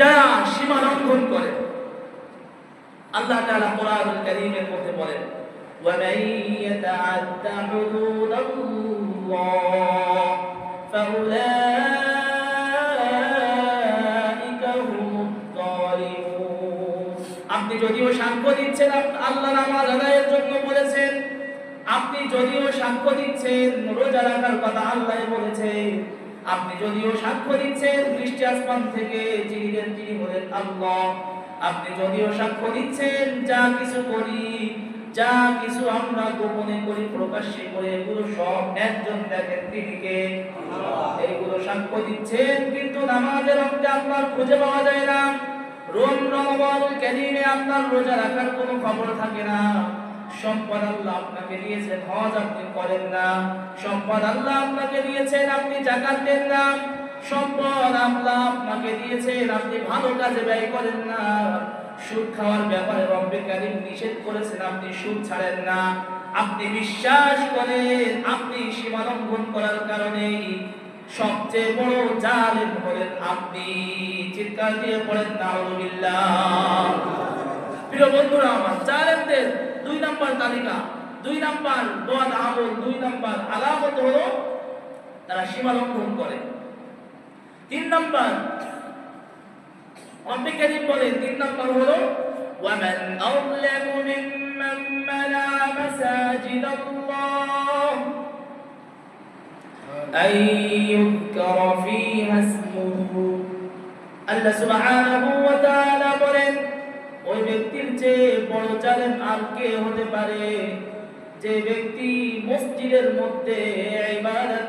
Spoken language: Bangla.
যারা সীমা লঙ্ঘন করে আল্লাহ তাআলা কোরআনুল কারীমের মধ্যে বলেন ومن يتعد حدود الله فأولئك هم الظالمون আপনি যদিও সাক্ষ্য দিচ্ছেন আপ- আল্লাহ নামাজ আদায়ের জন্য বলেছেন আপনি যদিও সাক্ষ্য দিচ্ছেন রোজা রাখার কথা আল্লাহ বলেছেন আপনি যদিও সাক্ষ্য দিচ্ছেন বৃষ্টি আসমান থেকে যিনি দেন তিনি হলেন আল্লাহ। আপনি যদিও সাক্ষ্য দিচ্ছেন যা কিছু করি যা কিছু আমরা গোপনে করি প্রকাশ্যে করে এগুলো সব একজন দেখেন তিনি কে? এইগুলো সাক্ষ্য দিচ্ছেন কিন্তু নামাজের অঙ্কে আপনার খুঁজে পাওয়া যায় না। রোম রমজান কারিমে আপনার রোজা রাখার কোনো খবর থাকে না। সম্পদ আল্লাহ আপনাকে দিয়েছেন, হজ আপনি করেন না। সম্পদ আল্লাহ আপনাকে দিয়েছেন, আপনি জাকাত দেন না। সম্পদ আল্লাহ আপনাকে দিয়েছেন, আপনি ভালো কাজে ব্যয় করেন না। সুদ খাওয়ার ব্যাপারে রব্বে কারিম নিষেধ করেছেন, আপনি সুদ ছাড়েন না। আপনি বিশ্বাস করেন, আপনি সীমা করার কারণে সবচেয়ে বড় জালেম হলেন আপনি। চিৎকার দিয়ে পড়েন প্রিয় বন্ধুরা, আমার দুই নাম্বার তালিকা দুই নাম্বার বদ আমল দুই নাম্বার আলামত হলো তারা সীমা লঙ্ঘন করে তিন নাম্বার রব্বে কারীম বলে তিন নাম্বার হলো ومن أظلم ممن منع مساجد الله أن يذكر فيها اسمه আল্লাহ সুবহানাহু ওয়া তাআলা বলেন ওই ব্যক্তির চেয়ে বড় জালেম আর কে হতে পারে? যে ব্যক্তি মসজিদের মধ্যে ইবাদত